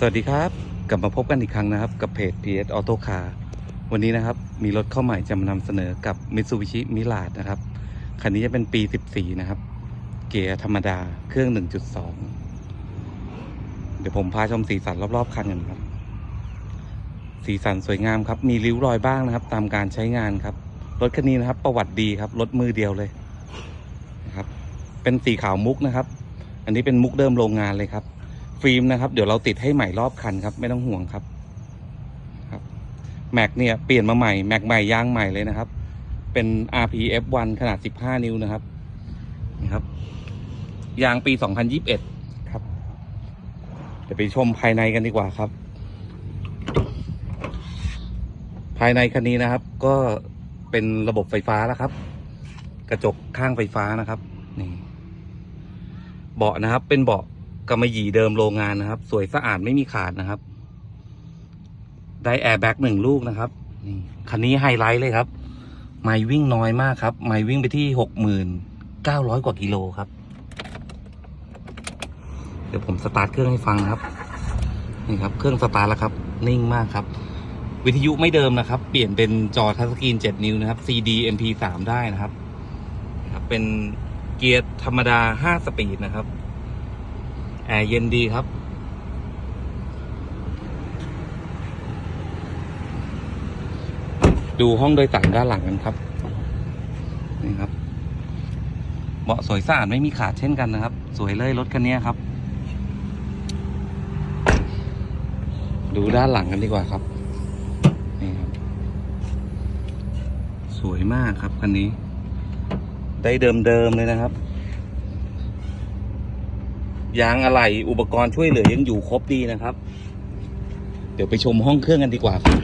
สวัสดีครับ กลับมาพบกันอีกครั้งนะครับ กับเพจ PS Auto Car วันนี้นะครับ มีรถเข้าใหม่จะมานำเสนอกับ Mitsubishi Mirage นะครับ คันนี้จะเป็นปี 14 นะครับ เกียร์ธรรมดาเครื่อง 1.2 เดี๋ยวผมพาชมสีสันรอบๆคันกันครับ สีสันสวยงามครับ มีริ้วรอยบ้างนะครับ ตามการใช้งานครับ รถคันนี้นะครับ ประวัติดีครับ รถมือเดียวเลยนะครับ เป็นสีขาวมุกนะครับ อันนี้เป็นมุกเดิมโรงงานเลยครับ ฟิล์มนะครับ เดี๋ยวเราติดให้ใหม่รอบคันครับ ไม่ต้องห่วงครับครับแม็กเนี่ยเปลี่ยนมาใหม่แม็กใหม่ยางใหม่เลยนะครับ เป็น RPF1 ขนาด 15 นิ้วนะครับนี่ครับ ยางปี 2021 ครับเดี๋ยวไปชมภายในกันดีกว่าครับ ภายในคันนี้นะครับ ก็เป็นระบบไฟฟ้าแล้วครับ กระจกข้างไฟฟ้านะครับนี่เบาะนะครับ เป็นเบาะ กำมะหยี่เดิมโรงงานนะครับ สวยสะอาดไม่มีขาดนะครับ ได้แอร์แบ็กหนึ่งลูกนะครับนี่คันนี้ไฮไลท์เลยครับ ไมล์วิ่งน้อยมากครับ ไมล์วิ่งไปที่หกหมื่นเก้าร้อยกว่ากิโลครับ เดี๋ยวผมสตาร์ทเครื่องให้ฟังครับ นี่ครับ เครื่องสตาร์ทแล้วครับ นิ่งมากครับ วิทยุไม่เดิมนะครับ เปลี่ยนเป็นจอทัชสกรีน 7 นิ้วนะครับ CD MP3 ได้นะครับนะครับเป็นเกียร์ธรรมดา 5 สปีดนะครับ แอร์เย็นดีครับ ดูห้องโดยสารด้านหลังกันครับ นี่ครับ เบาะสวยสะอาดไม่มีขาดเช่นกันนะครับ สวยเลยรถคันนี้ครับ ดูด้านหลังกันดีกว่าครับ นี่ครับ สวยมากครับคันนี้ ได้เดิมๆเลยนะครับ ยางอะไหล่อุปกรณ์ช่วยเหลือยังอยู่ครบดีนะครับ เดี๋ยวไปชมห้องเครื่องกันดีกว่าครับ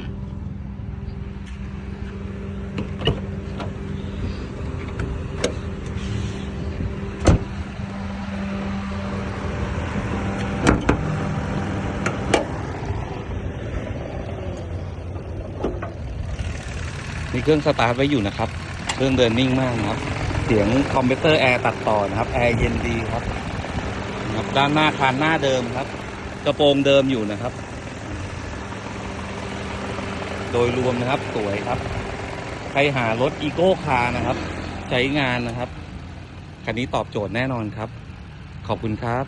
มีเครื่องสตาร์ทไว้อยู่นะครับ เครื่องเดินนิ่งมากนะครับ เสียงคอมเพรสเตอร์แอร์ตัดต่อนะครับ แอร์เย็นดีครับ ครับด้านหน้าคานหน้าเดิมครับ กระโปรงเดิมอยู่นะครับ โดยรวมนะครับสวยครับ ใครหารถอีโก้คาร์นะครับ ใช้งานนะครับ คันนี้ตอบโจทย์แน่นอนครับ ขอบคุณครับ